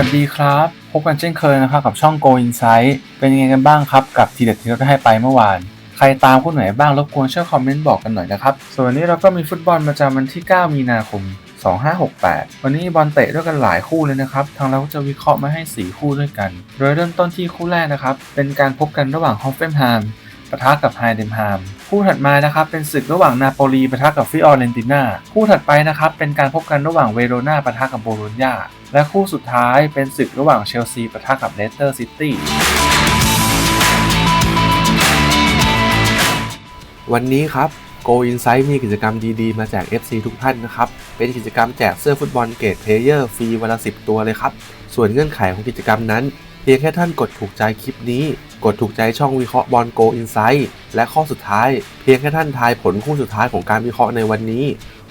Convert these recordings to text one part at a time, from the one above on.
วัสดีครับ พบกันเช่นเคยนะครับกับช่อง Go Insight เป็นยังไงกันบ้างครับ กับทีเด็ดที่เราได้ให้ไปเมื่อวาน ใครตามคู่ไหนบ้างรบกวนช่วยคอมเมนต์บอกกันหน่อยนะครับ ส่วนวันนี้เราก็มีฟุตบอลประจำวันที่ 9 มีนาคม 2568 วันนี้บอลเตะด้วยกันหลายคู่เลยนะครับ ทางเราก็จะวิเคราะห์มาให้ 4 คู่ด้วยกัน โดยเริ่มต้นที่คู่แรกนะครับ เป็นการพบกันระหว่างฮอฟเฟนไฮม์ ปะทะกับไฮเดมฮามคู่ถัดมานะครับเป็นศึกระหว่างนาโปลีปะทะกับฟิออเรนติน่าคู่ถัดไปนะครับเป็นการพบกันระหว่างเวโรนาปะทะกับโบโลญญาและคู่สุดท้ายเป็นศึกระหว่างเชลซีปะทะกับเลสเตอร์ซิตี้วันนี้ครับ Go Insight มีกิจกรรมดีๆ มาแจก FC ทุกท่านนะครับ เป็นกิจกรรมแจกเสื้อฟุตบอลเกรดเพลเยอร์ฟรีวันละ 10 ตัวเลยครับ ส่วนเงื่อนไขของกิจกรรมนั้น เพียงแค่ท่านกดถูกใจคลิปนี้ กดถูกใจช่องวิเคราะห์บอลโกอินไซต์และข้อสุดท้าย เพียงแค่ท่านทายผลคู่สุดท้ายของการวิเคราะห์ในวันนี้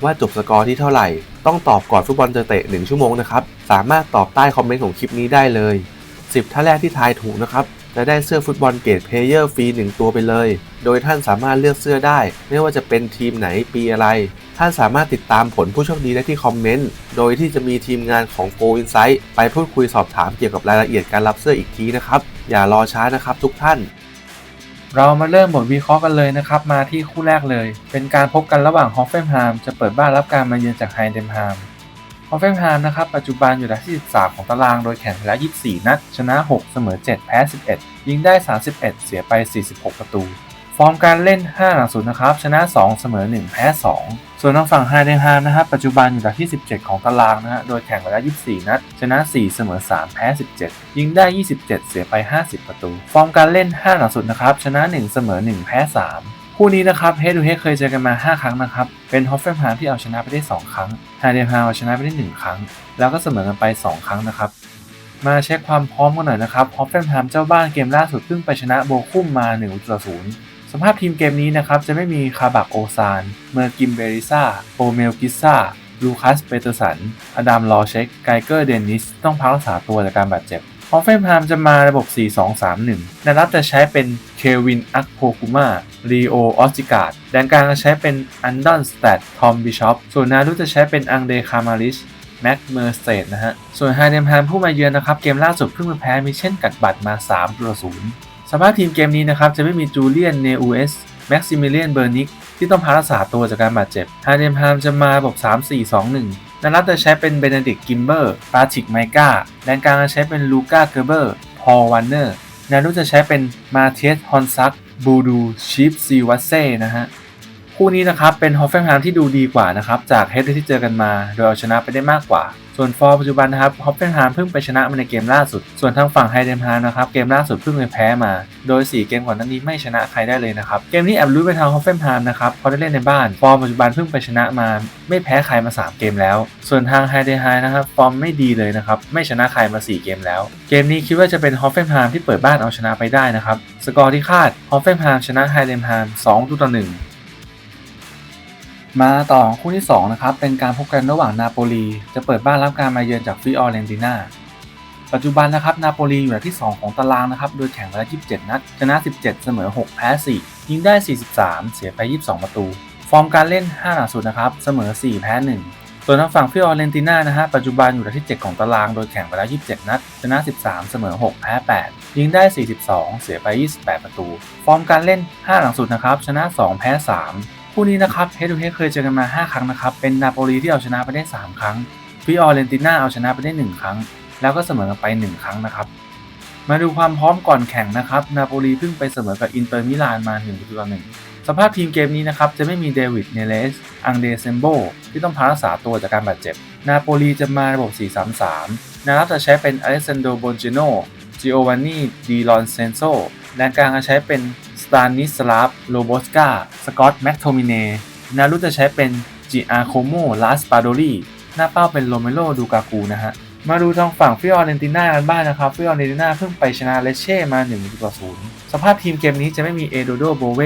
ว่าจบสกอร์ที่เท่าไหร่ ต้องตอบก่อนฟุตบอลจะเตะ 1 ชั่วโมงนะครับ สามารถตอบใต้คอมเมนต์ของคลิปนี้ได้เลย 10ท่านแรกที่ทายถูกนะครับ จะได้เสื้อฟุตบอลเกรดเพลเยอร์ฟรี1ตัวไปเลย โดยท่านสามารถเลือกเสื้อได้ ไม่ว่าจะเป็นทีมไหนปีอะไร ท่านสามารถติดตามผลผู้โชคดีได้ที่คอมเมนต์ โดยที่จะมีทีมงานของ Go Insight ไปพูดคุยสอบถามเกี่ยวกับรายละเอียดการรับเสื้ออีกทีนะครับ อย่ารอช้านะครับทุกท่าน เรามาเริ่มบทวิเคราะห์กันเลยนะครับ มาที่คู่แรกเลย เป็นการพบกันระหว่างฮอฟเฟนไฮม์จะเปิดบ้านรับการมาเยือนจากไฮเดมฮาม อฟเฟนไฮม์นะครับปัจจุบันอยู่อันดับที่13 ของตารางโดยแข่งไปแล้ว 24 นัด ชนะ 6 เสมอ 7 แพ้ 11 ยิงได้ 31 เสียไป 46 ประตู ฟอร์มการเล่น 5 หลังสุดนะครับ ชนะ 2 เสมอ 1 แพ้ 2 ส่วนทางฝั่งไฮเดนฮามนะครับปัจจุบันอยู่อันดับที่ 17 ของตารางนะฮะโดยแข่งไปแล้ว 24 นัด ชนะ 4 เสมอ 3 แพ้ 17 ยิงได้ 27 เสียไป 50 ประตู ฟอร์มการเล่น 5 หลังสุดนะครับชนะ 1 เสมอ 1 แพ้ 3 คู่นี้นะครับเฮดูเฮดเคยเจอกันมา 5 ครั้งนะครับ เป็นฮอฟเฟนฮามที่เอาชนะไปได้ 2 ครั้งไฮเดนฮามเอาชนะไปได้ 1 ครั้ง แล้วก็เสมอกันไป 2 ครั้งนะครับ มาเช็คความพร้อมกันหน่อยนะครับฮอฟเฟนฮามเจ้าบ้านเกมล่าสุดเพิ่งไปชนะโบคุ้มมา1ต่อ0สภาพทีมเกมนี้นะครับจะไม่มีคาบักโอซาน เมอร์กิมเบริซาโอเมลกิซ่าลูคัสเปเตอร์สัน อดัมลอเช็กไกเกอร์เดนิส ต้องพักรักษาตัวจากการบาดเจ็บ ฮอฟเฟนฮามจะมาระบบ 4-2-3-1ในรับจะใช้เป็นเควินอักโพกุมารีโอออสติกาดแดนกลางจะใช้เป็นอันดอนสแตดทอมบิชอปส่วนนารุจะใช้เป็นอังเดคามาริชแม็กเมอร์สเตดนะฮะ ส่วนไฮเดมแฮมผู้มาเยือนนะครับ เกมล่าสุดเพิ่งมาแพ้มิเช่นกัดบัตรมา3ต่อ0สภาพทีมเกมนี้นะครับ จะไม่มีจูเลียนเนอูเอสแม็กซิมิเลียนเบอร์นิกที่ต้องพักรักษาตัวจากการบาดเจ็บไฮเดมแฮมจะมาระบบ 3-4-2-1 นันรัตจะใช้เป็นเบเนดิกกิมเบอร์ปาชิกไมกาแดนกลางจะใช้เป็นลูก้าเกอร์เบอร์พอลวันเนอร์นารุจะใช้เป็นมาเทสฮอนซักบูดูชิฟซีวัตเซ่นะฮะ คู่นี้นะครับเป็นฮอฟเฟนไฮม์ที่ดูดีกว่านะครับจากเฮดที่เจอกันมา โดยเอาชนะไปได้มากกว่า ส่วนฟอร์ปัจจุบันนะครับฮอฟเฟนไฮม์เพิ่งไปชนะมาในเกมล่าสุด ส่วนทางฝั่งไฮเดมฮามนะครับเกมล่าสุดเพิ่งไปแพ้มา โดย 4 เกมก่อนหน้านี้ไม่ชนะใครได้เลยนะครับเกมนี้แอบรู้ไปทางฮอฟเฟนไฮม์นะครับเพราะได้เล่นในบ้านฟอร์มปัจจุบันเพิ่งไปชนะมา ไม่แพ้ใครมา 3 เกมแล้ว ส่วนทางไฮเดมฮามนะครับฟอร์มไม่ดีเลยนะครับไม่ชนะใครมา 4 เกมแล้ว เกมนี้คิดว่าจะเป็นฮอฟเฟนไฮม์ที่เปิดบ้านเอาชนะไปได้นะครับสกอร์ที่คาดฮอฟเฟนไฮม์ชนะไฮเดมฮาม2ต่อ1 มาต่อคู่ที่ 2 นะครับ เป็นการพบกันระหว่างนาโปลี จะเปิดบ้านรับการมาเยือนจากฟิออเรนติน่าปัจจุบันนะครับนาโปลีอยู่อันดับที่ 2 ของตารางนะครับ โดยแข่งไปแล้ว 27 นัด ชนะ 17 เสมอ 6 แพ้ 4 ยิงได้ 43 เสียไป 22 ประตู ฟอร์มการเล่น5หลังสุดนะครับ เสมอ 4 แพ้ 1 ส่วนทางฝั่งฟิออเรนติน่านะฮะ ปัจจุบันอยู่อันดับที่ 7 ของตาราง โดยแข่งไปแล้ว 27 นัด ชนะ 13 เสมอ 6 แพ้ 8 ยิงได้ 42 เสียไป 28 ประตู ฟอร์มการเล่น5หลังสุดนะครับ ชนะ 2 แพ้ 3 คู่นี้นะครับเฮดูเฮเคยเจอกันมา 5 ครั้งนะครับ เป็นนาโปลีที่เอาชนะไปได้ 3 ครั้งฟิออเรนติน่าเอาชนะไปได้ 1 ครั้ง แล้วก็เสมอกันไป 1 ครั้งนะครับ มาดูความพร้อมก่อนแข่งนะครับนาโปลีเพิ่งไปเสมอกับอินเตอร์มิลานมา1ประตูต่อ1สภาพทีมเกมนี้นะครับ จะไม่มีเดวิดเนเลส อังเดเซมโบที่ต้องพักรักษาตัวจากการบาดเจ็บ นาโปลีจะมาระบบ 4-3-3นารับจะใช้เป็นอเลสซานโดโบนเจโนจิโอวานนีดีลอนเซนโซแดนกลางจะใช้เป็น ตานิสลาฟโลโบสกา สกอตแมคโทมิเน นารุจะใช้เป็นจิอาโคโมลาสปาโดรีหน้าเป้าเป็นโรเมโล ดูกากูนะฮะ มาดูทางฝั่งฟิออเรนติน่ากันบ้างนะครับ ฟิออเรนติน่าเพิ่งไปชนะเลเช่มา1ต่อ0สภาพทีมเกมนี้จะไม่มีเอโดโดโบเว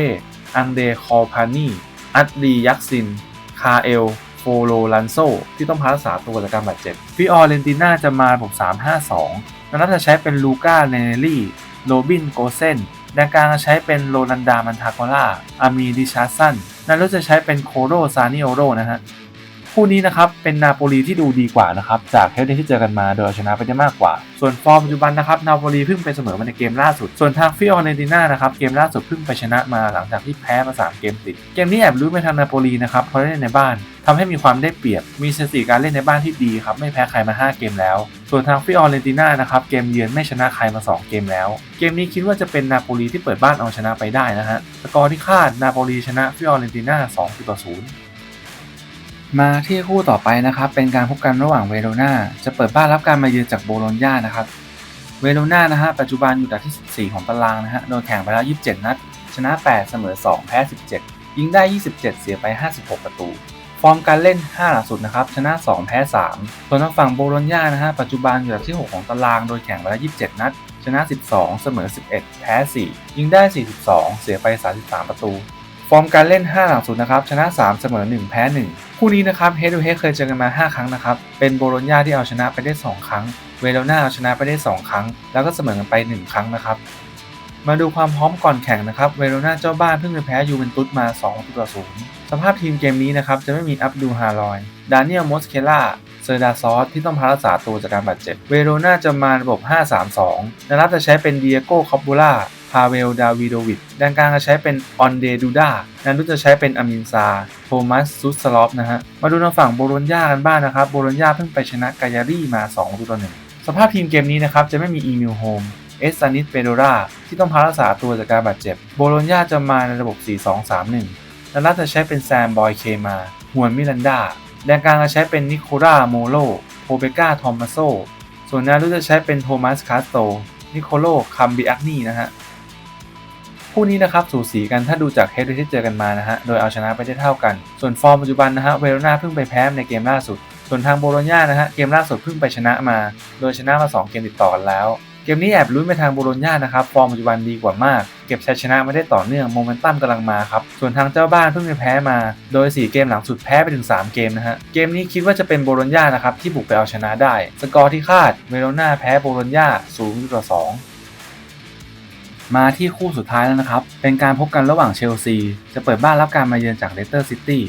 อังเดคอพานีอัดดียักซิน คาเอลโฟโลลันโซ ที่ต้องพักรักษาตัวจากการบาดเจ็บ ฟิออเรนติน่าจะมาระบบ3-5-2นันจะใช้เป็นลูก้าเนเนลี่ โรบินโกเซน แดนกลางจะใช้เป็นโรนันดามันทาโกล่าอามีดิชาสันนารุจะใช้เป็นโคโรซานิโอโรนะฮะ คู่นี้นะครับเป็นนาโปลีที่ดูดีกว่านะครับจากเทปที่เจอกันมาโดยเอาชนะไปได้มากกว่า ส่วนฟอร์มปัจจุบันนะครับนาโปลีเพิ่งไปเสมอมาในเกมล่าสุด ส่วนทางฟิออเรนติน่านะครับเกมล่าสุดเพิ่งไปชนะมาหลังจากที่แพ้มา3เกมติดเกมนี้แอบรู้ไปทางนาโปลีนะครับเพราะเล่นในบ้านทำให้มีความได้เปรียบ มีสถิติการเล่นในบ้านที่ดีครับ ไม่แพ้ใครมา 5 เกมแล้ว ส่วนทางฟิออเรนติน่านะครับ เกมเยือนไม่ชนะใครมา 2 เกมแล้ว เกมนี้คิดว่าจะเป็นนาโปลีที่เปิดบ้านเอาชนะไปได้นะฮะ สกอร์ที่คาดนาโปลีชนะฟิออเรนติน่า2ต่อ0 มาที่คู่ต่อไปนะครับ เป็นการพบกันระหว่างเวโรนาจะเปิดบ้านรับการมาเยือนจากโบโลญญานะครับ เวโรนานะฮะปัจจุบันอยู่อันดับที่14 ของตารางนะฮะโดนแข่งไปแล้ว 27 นัด ชนะ 8 เสมอ 2 แพ้ 17 ยิงได้ 27 เสียไป 56 ประตู ฟอร์มการเล่น 5 หลังสุดนะครับ ชนะ 2 แพ้ 3 ส่วนทางฝั่งโบโลญญานะฮะปัจจุบันอยู่อันดับที่ 6 ของตารางโดยแข่งไปแล้ว 27 นัด ชนะ 12 เสมอ 11 แพ้ 4 ยิงได้ 42 เสียไป 33 ประตู ฟอร์มการเล่น 5 หลังสุดนะครับ ชนะ 3 เสมอ 1 แพ้ 1 คู่นี้นะครับเฮดูเฮดเคยเจอกันมา 5 ครั้งนะครับ เป็นโบโลญญาที่เอาชนะไปได้ 2 ครั้ง เวโรนาเอาชนะไปได้ 2 ครั้ง แล้วก็เสมอกันไป 1 ครั้งนะครับ มาดูความพร้อมก่อนแข่งนะครับ เวโรนาเจ้าบ้านเพิ่งไปแพ้ยูเวนตุสมา2ต่อ0สภาพทีมเกมนี้นะครับจะไม่มีอับดูฮารอย ดานิเอลมอสเคล่าเซอร์ดาซอสที่ต้องพักรักษาตัวจากการบาดเจ็บ เวโรนาจะมาระบบ 5-3-2 นะครับจะใช้เป็นเดียโก้คอปบูล่า พาเวล ดาวิโดวิดด้านกลางจะใช้เป็นออนเดดูดาด้านรุจะใช้เป็นอามินซา โทมัสซุสลอฟนะฮะ มาดูทางฝั่งโบโลญญากันบ้างนะครับ โบโลญญาเพิ่งไปชนะกายารี่มา2ต่อ1สภาพทีมเกมนี้นะครับ จะไม่มีอีมิลโฮม เอสซานิสเปโดราที่ต้องพักรักษาตัวจากการบาดเจ็บ โบโลญญาจะมาในระบบ 4-2-3-1และน่าจะใช้เป็นแซมบอยเคมาฮวนมิลันดาแดนกลางจะใช้เป็นนิโคล่าโมโลโพเบกาทอมมาโซส่วนแนวรุจะใช้เป็นโทมัสคาสโตนิโคโลคัมบิอักนีนะฮะ คู่นี้นะครับสูสีกันถ้าดูจากเฮดที่เจอกันมานะฮะโดยเอาชนะไปได้เท่ากัน ส่วนฟอร์มปัจจุบันนะฮะเวโรนาเพิ่งไปแพ้ในเกมล่าสุด ส่วนทางโบโลญญานะฮะเกมล่าสุดเพิ่งไปชนะมา โดยชนะมา 2 เกมติดต่อกันแล้วเกมนี้แอบลุ้นไปทางโบโลญญานะครับ ฟอร์มปัจจุบันดีกว่ามาก เก็บชัยชนะไม่ได้ต่อเนื่อง โมเมนตัมกำลังมาครับ ส่วนทางเจ้าบ้านเพิ่งไปแพ้มา โดย 4 เกมหลังสุดแพ้ไปถึง 3 เกมนะฮะ เกมนี้คิดว่าจะเป็นโบโลญญานะครับที่บุกไปเอาชนะได้ สกอร์ที่คาดเวโรนาแพ้โบโลญญา0ต่อ2 มาที่คู่สุดท้ายแล้วนะครับ เป็นการพบกันระหว่างเชลซี จะเปิดบ้านรับการมาเยือนจากเลสเตอร์ซิตี้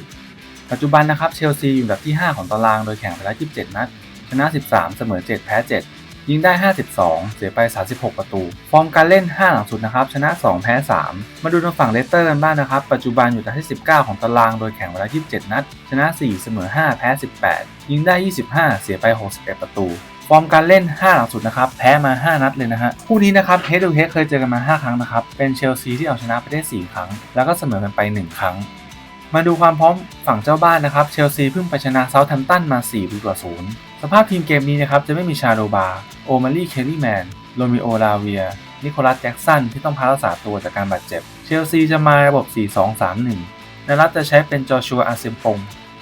ปัจจุบันนะครับเชลซีอยู่อันดับที่ 5 ของตารางโดยแข่งไปแล้ว 27 นัด ชนะ 13 เสมอ 7 แพ้ 7 ยิงได้ 52 เสียไป 36 ประตู ฟอร์มการเล่น 5 หลังสุดนะครับ ชนะ 2 แพ้ 3 มาดูทางฝั่งเลสเตอร์กันบ้างนะครับ ปัจจุบันอยู่อันดับที่ 19 ของตารางโดยแข่งไปแล้ว 27 นัด ชนะ 4 เสมอ 5 แพ้ 18 ยิงได้ 25 เสียไป 61 ประตู ฟอร์มการเล่น 5 หลังสุดนะครับ แพ้มา 5 นัดเลยนะฮะ คู่นี้นะครับเฮดูเฮดเคยเจอกันมา 5 ครั้งนะครับ เป็นเชลซีที่เอาชนะไปได้ 4 ครั้ง แล้วก็เสมอกันไป 1 ครั้ง มาดูความพร้อมฝั่งเจ้าบ้านนะครับ เชลซีเพิ่งไปชนะเซาท์แฮมป์ตันมา4ประตูต่อ 0 สภาพทีมเกมนี้นะครับ จะไม่มีชาโดบา โอมารีเคลลี่แมน โรมิโอ ลาเวีย นิโคลัส แจ็กสัน ที่ต้องพักรักษาตัวจากการบาดเจ็บ เชลซีจะมาระบบ 4-2-3-1ในรับจะใช้เป็นจอชัวอาเซมปง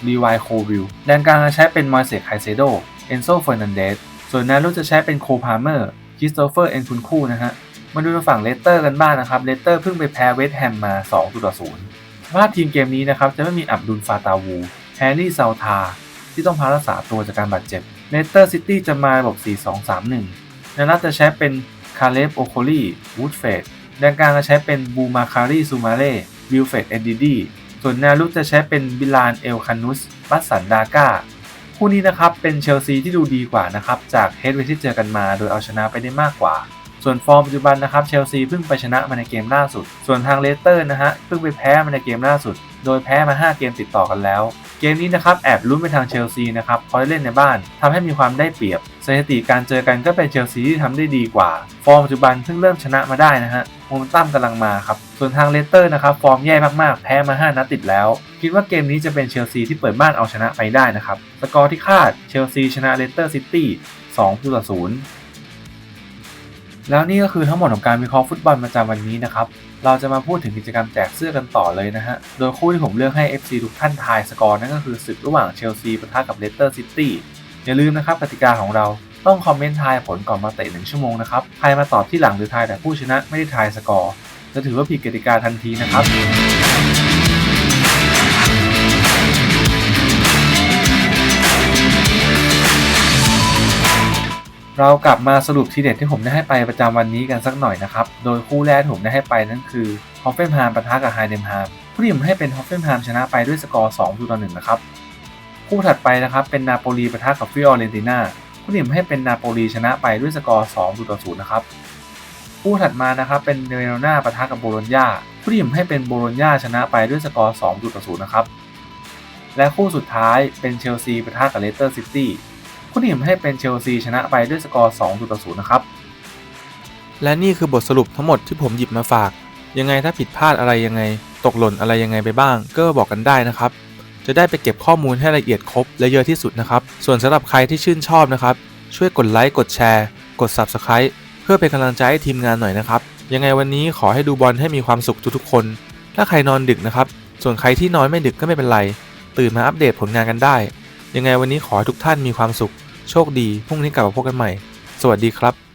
รีวายโควิลแดนกลางจะใช้เป็นมอยเซคไคเซโดเอนโซเฟอร์นันเดส ส่วนแนวรุจะใช้เป็นโคพาร์เมอร์คริสโตเฟอร์เอ็นคุนคู่นะฮะ มาดูทางฝั่งเลสเตอร์กันบ้างนะครับ เลสเตอร์เพิ่งไปแพ้เวสต์แฮมมา2ต่อ0สภาพทีมเกมนี้นะครับ จะไม่มีอับดุลฟาตาวูแฮร์รี่ซาทา ที่ต้องพักรักษาตัวจากการบาดเจ็บ เลสเตอร์ซิตี้จะมาระบบ 4-2-3-1ในรับจะใช้เป็นคาเลฟโอโคลีวูดเฟดแดนกลางจะใช้เป็นบูมาคารีซูมาเล่วิลเฟดเอ็ดดิดีส่วนแนวรุจะใช้เป็นบิลานเอลคานุสบัสสันดาก้า คู่นี้นะครับเป็นเชลซีที่ดูดีกว่านะครับจากเฮดเวที่เจอกันมา โดยเอาชนะไปได้มากกว่า ส่วนฟอร์มปัจจุบันนะครับเชลซีเพิ่งไปชนะมาในเกมล่าสุด ส่วนทางเลสเตอร์นะฮะเพิ่งไปแพ้มาในเกมล่าสุด โดยแพ้มา 5 เกมติดต่อกันแล้ว เกมนี้นะครับแอบลุ้นไปทางเชลซีนะครับเพราะได้เล่นในบ้านทำให้มีความได้เปรียบสถิติการเจอกันก็เป็นเชลซีที่ทำได้ดีกว่า ฟอร์มปัจจุบันเพิ่งเริ่มชนะมาได้นะฮะโมเมนตัมกำลังมาครับส่วนทางเลสเตอร์นะครับฟอร์มแย่มากๆ แพ้มา 5 นัดติดแล้ว คิดว่าเกมนี้จะเป็นเชลซีที่เปิดบ้านเอาชนะไปได้นะครับสกอร์ที่คาดเชลซีชนะเลสเตอร์ซิตี้2ต่อ0 แล้วนี่ก็คือทั้งหมดของการวิเคราะห์ฟุตบอลประจำวันนี้นะครับ เราจะมาพูดถึงกิจกรรมแจกเสื้อกันต่อเลยนะฮะ โดยคู่ที่ผมเลือกให้ FC ทุกท่านทายสกอร์นั่นก็คือศึกระหว่างเชลซีปะทะกับเลสเตอร์ซิตี้ อย่าลืมนะครับกติกาของเราต้องคอมเมนต์ทายผลก่อนมาเตะหนึ่งชั่วโมงนะครับ ใครมาตอบที่หลังหรือทายแต่ผู้ชนะไม่ได้ทายสกอร์ จะถือว่าผิดกติกาทันทีนะครับ เรากลับมาสรุปทีเด็ดที่ผมได้ให้ไปประจำวันนี้กันสักหน่อยนะครับ โดยคู่แรกที่ผมได้ให้ไปนั่นคือฮอฟเฟนฮามปะทะกับไฮเดมฮามผู้ที่ผมให้เป็นฮอฟเฟนฮามชนะไปด้วยสกอร์2ต่อ1นะครับ คู่ถัดไปนะครับเป็นนาโปลีปะทะกับฟิออเรนติน่าคู่หนิมให้เป็นนาโปลีชนะไปด้วยสกอร์2ต่อ0นะครับ คู่ถัดมานะครับเป็นเนโรนาปะทะกับโบโลญญาคู่หนิมให้เป็นโบโลญญาชนะไปด้วยสกอร์2ต่อ0นะครับ และคู่สุดท้ายเป็นเชลซีปะทะกับเลสเตอร์ซิตี้ คู่หนิมให้เป็นเชลซีชนะไปด้วยสกอร์2ต่อ0นะครับ และนี่คือบทสรุปทั้งหมดที่ผมหยิบมาฝาก ยังไงถ้าผิดพลาดอะไรยังไง ตกหล่นอะไรยังไงไปบ้าง ก็บอกกันได้นะครับ จะได้ไปเก็บข้อมูลให้ละเอียดครบและเยอะที่สุดนะครับ ส่วนสำหรับใครที่ชื่นชอบนะครับ ช่วยกดไลค์กดแชร์ กด Subscribe เพื่อเป็นกำลังใจให้ทีมงานหน่อยนะครับ ยังไงวันนี้ขอให้ดูบอลให้มีความสุขทุกๆคน ถ้าใครนอนดึกนะครับ ส่วนใครที่นอนไม่ดึกก็ไม่เป็นไร ตื่นมาอัปเดตผลงานกันได้ ยังไงวันนี้ขอให้ทุกท่านมีความสุข โชคดีพรุ่งนี้กลับมาพบกันใหม่ สวัสดีครับ